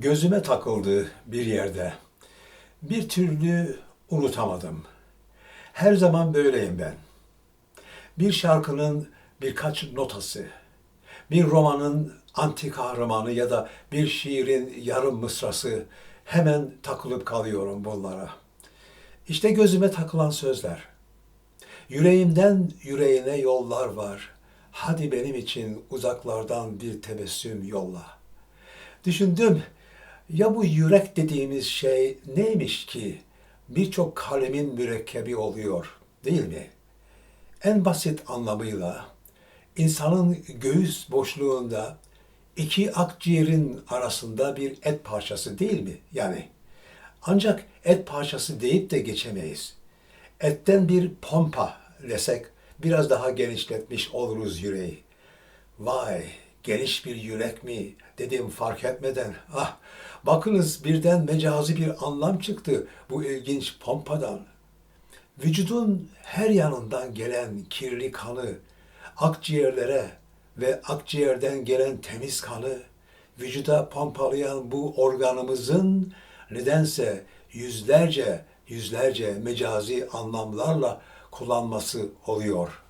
gözüme takıldı bir yerde. Bir türlü unutamadım. Her zaman böyleyim ben. Bir şarkının birkaç notası, bir romanın anti kahramanı ya da bir şiirin yarım mısrası hemen takılıp kalıyorum bunlara. İşte gözüme takılan sözler. Yüreğimden yüreğine yollar var. Hadi benim için uzaklardan bir tebessüm yolla. Düşündüm, ya bu yürek dediğimiz şey neymiş ki birçok kalemin mürekkebi oluyor, değil mi? En basit anlamıyla insanın göğüs boşluğunda iki akciğerin arasında bir et parçası değil mi? Yani ancak et parçası deyip de geçemeyiz. Etten bir pompa desek biraz daha genişletmiş oluruz yüreği. Vay geniş bir yürek mi dedim fark etmeden. Ah bakınız birden mecazi bir anlam çıktı bu ilginç pompadan. Vücudun her yanından gelen kirli kanı akciğerlere ve akciğerden gelen temiz kanı vücuda pompalayan bu organımızın nedense yüzlerce yüzlerce mecazi anlamlarla kullanması oluyor.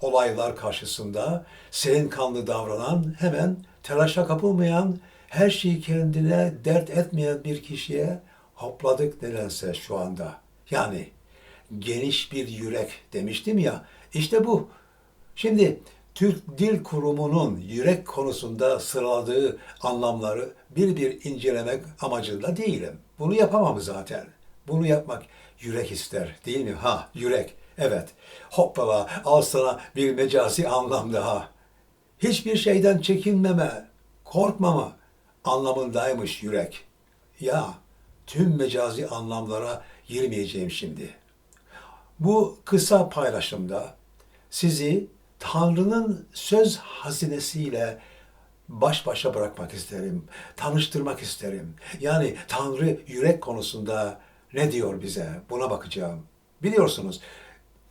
Olaylar karşısında serin kanlı davranan, hemen telaşa kapılmayan, her şeyi kendine dert etmeyen bir kişiye hopladık nedense şu anda. Yani geniş bir yürek demiştim ya, işte bu. Şimdi Türk Dil Kurumu'nun yürek konusunda sıraladığı anlamları bir bir incelemek amacında değilim. Bunu yapamam zaten. Bunu yapmak yürek ister değil mi? Ha yürek. Evet. Hoppala al sana bir mecazi anlam daha. Hiçbir şeyden çekinmeme, korkmama anlamındaymış yürek. Ya tüm mecazi anlamlara girmeyeceğim şimdi. Bu kısa paylaşımda sizi Tanrı'nın söz hazinesiyle baş başa bırakmak isterim, tanıştırmak isterim. Yani Tanrı yürek konusunda ne diyor bize? Buna bakacağım. Biliyorsunuz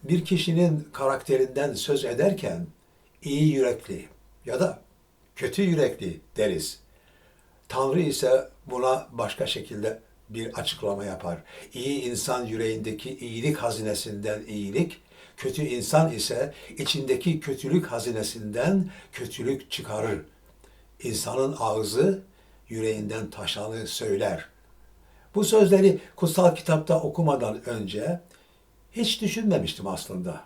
bir kişinin karakterinden söz ederken iyi yürekli ya da kötü yürekli deriz. Tanrı ise buna başka şekilde bir açıklama yapar. İyi insan yüreğindeki iyilik hazinesinden iyilik, kötü insan ise içindeki kötülük hazinesinden kötülük çıkarır. İnsanın ağzı yüreğinden taşanı söyler. Bu sözleri kutsal kitapta okumadan önce hiç düşünmemiştim aslında.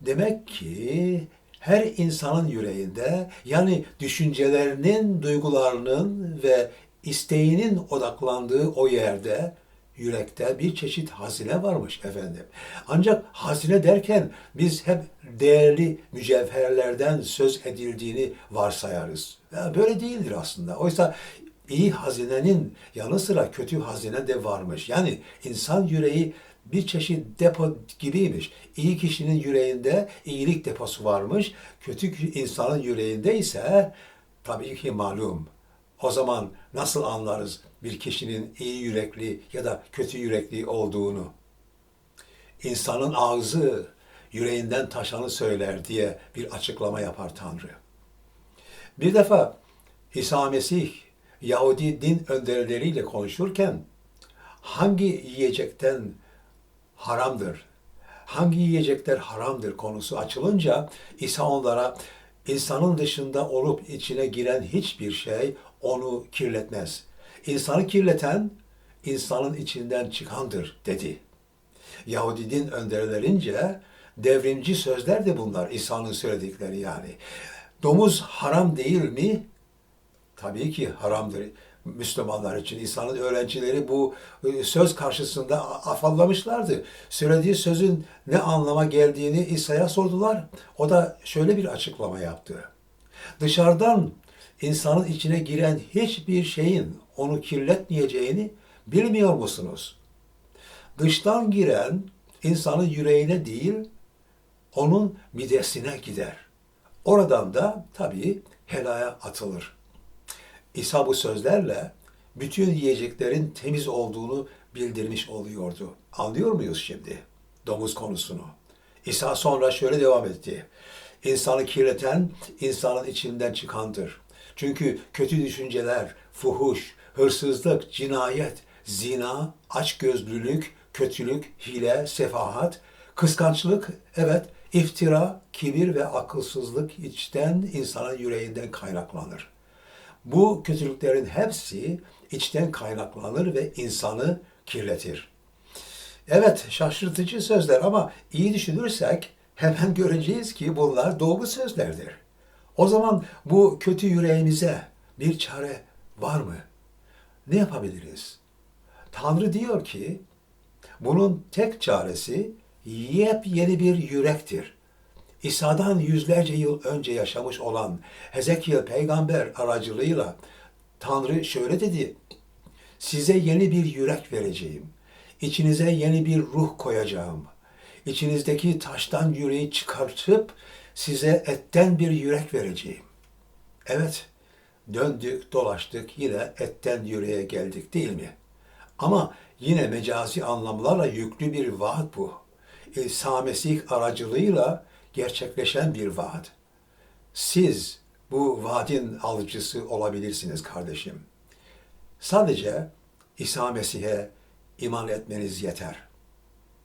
Demek ki her insanın yüreğinde yani düşüncelerinin, duygularının ve isteğinin odaklandığı o yerde yürekte bir çeşit hazine varmış efendim. Ancak hazine derken biz hep değerli mücevherlerden söz edildiğini varsayarız. Ya böyle değildir aslında. Oysa iyi hazinenin yanı sıra kötü hazine de varmış. Yani insan yüreği bir çeşit depo gibiymiş. İyi kişinin yüreğinde iyilik deposu varmış. Kötü insanın yüreğinde ise tabii ki malum. O zaman nasıl anlarız bir kişinin iyi yürekli ya da kötü yürekli olduğunu? İnsanın ağzı yüreğinden taşanı söyler diye bir açıklama yapar Tanrı. Bir defa İsa Mesih Yahudi din önderleriyle konuşurken hangi yiyecekten haramdır, hangi yiyecekler haramdır konusu açılınca İsa onlara insanın dışında olup içine giren hiçbir şey onu kirletmez. İnsanı kirleten insanın içinden çıkandır dedi. Yahudi din önderlerince devrimci sözler de bunlar İsa'nın söyledikleri yani. Domuz haram değil mi? Tabii ki haramdır. Müslümanlar için İsa'nın öğrencileri bu e, söz karşısında afallamışlardı. Söylediği sözün ne anlama geldiğini İsa'ya sordular. O da şöyle bir açıklama yaptı. Dışarıdan insanın içine giren hiçbir şeyin onu kirletmeyeceğini bilmiyor musunuz? Dıştan giren insanın yüreğine değil, onun midesine gider. Oradan da tabii helaya atılır. İsa bu sözlerle bütün yiyeceklerin temiz olduğunu bildirmiş oluyordu. Anlıyor muyuz şimdi domuz konusunu? İsa sonra şöyle devam etti. İnsanı kirleten insanın içinden çıkandır. Çünkü kötü düşünceler, fuhuş, hırsızlık, cinayet, zina, açgözlülük, kötülük, hile, sefahat, kıskançlık, evet, iftira, kibir ve akılsızlık içten insanın yüreğinden kaynaklanır. Bu kötülüklerin hepsi içten kaynaklanır ve insanı kirletir. Evet, şaşırtıcı sözler ama iyi düşünürsek hemen göreceğiz ki bunlar doğru sözlerdir. O zaman bu kötü yüreğimize bir çare var mı? Ne yapabiliriz? Tanrı diyor ki bunun tek çaresi yepyeni bir yürektir. İsa'dan yüzlerce yıl önce yaşamış olan Hezekiel peygamber aracılığıyla Tanrı şöyle dedi. Size yeni bir yürek vereceğim. İçinize yeni bir ruh koyacağım. İçinizdeki taştan yüreği çıkartıp size etten bir yürek vereceğim. Evet, döndük, dolaştık, yine etten yüreğe geldik değil mi? Ama yine mecazi anlamlarla yüklü bir vaat bu. İsa Mesih aracılığıyla gerçekleşen bir vaat. Siz bu vaadin alıcısı olabilirsiniz kardeşim. Sadece İsa Mesih'e iman etmeniz yeter.